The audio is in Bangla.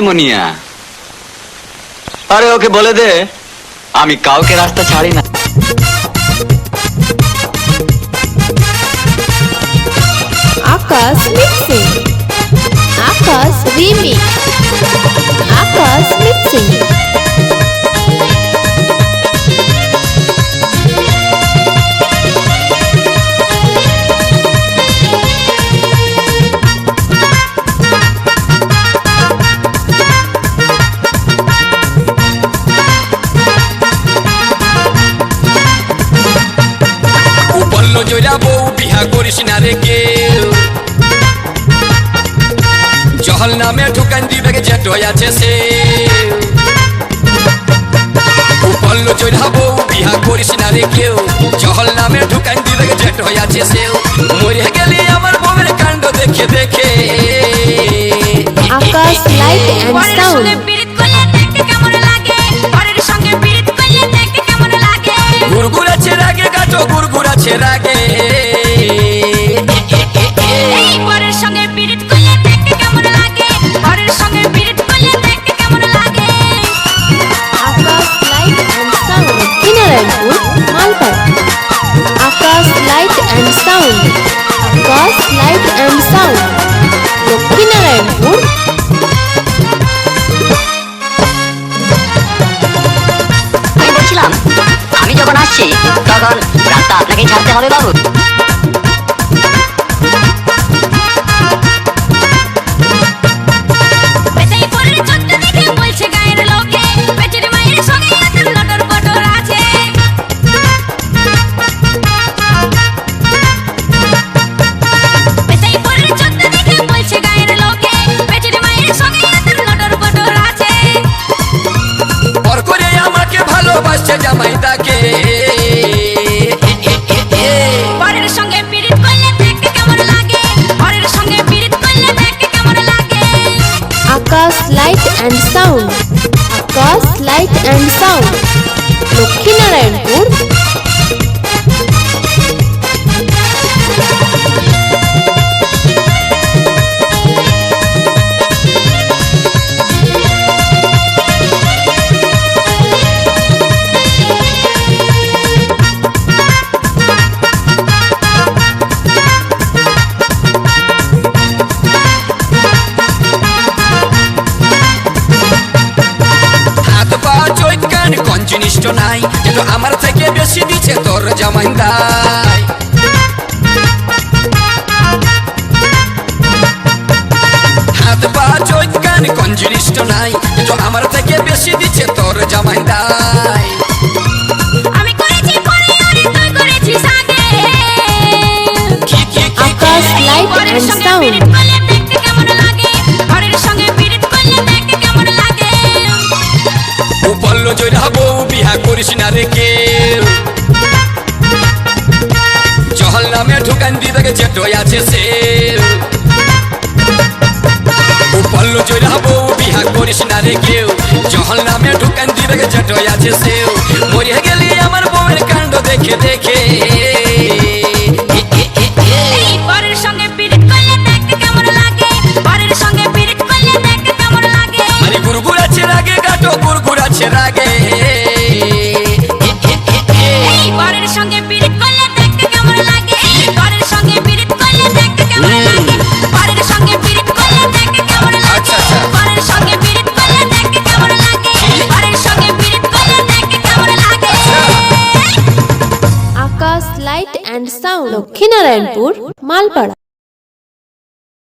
মনিয়া। আরে ওকে বলে দে আমি কাউকে রাস্তা ছাড়ি না। আকাশ মিক্সিং। আকাশ Remix. বিহা করিস না রে কেউ। জহল নামে ঢুকান দিবে জেট আছে সে। ও বলল জয়রা বিহা করিস না রে কেউ। জহল নামে ঢুকান দিবে জেট আছে সে মরে গেলি আমার বউয়ের কাণ্ড দেখে দেখে। গুড়গুড়াছে রাগে গাটো গুড়গুড়াছে রাগে। আসছি তখন রাস্তা আপনাকেই ছাড়তে হবে বাবু and sound Akash light and sound Laxminarayanpur নাই কিন্তু আমার থেকে বেশি দিচ্ছে তোর জামাই দাই হাত পা চৈত কান কোন জিনিসটা নাই কিন্তু আমার থেকে বেশি দিচ্ছে তোর জামাই দাই আমি করেছি পরে আরে তুই করেছিস আগে। কি কি কি আকাশ লাইট সাউন্ড বিহা করিস না রে জহল নামে ঢুকান দিবে জেট আছে সে বলল জয়রা বউ বিহা করিস না রে কেউ। জহল নামে ঢুকান দিবে জেট আছে সে মরে গেলি আমার বউয়ের কাণ্ড দেখে দেখে। সাউন্ড লক্ষ্মীনারায়ণপুর মালপাড়া।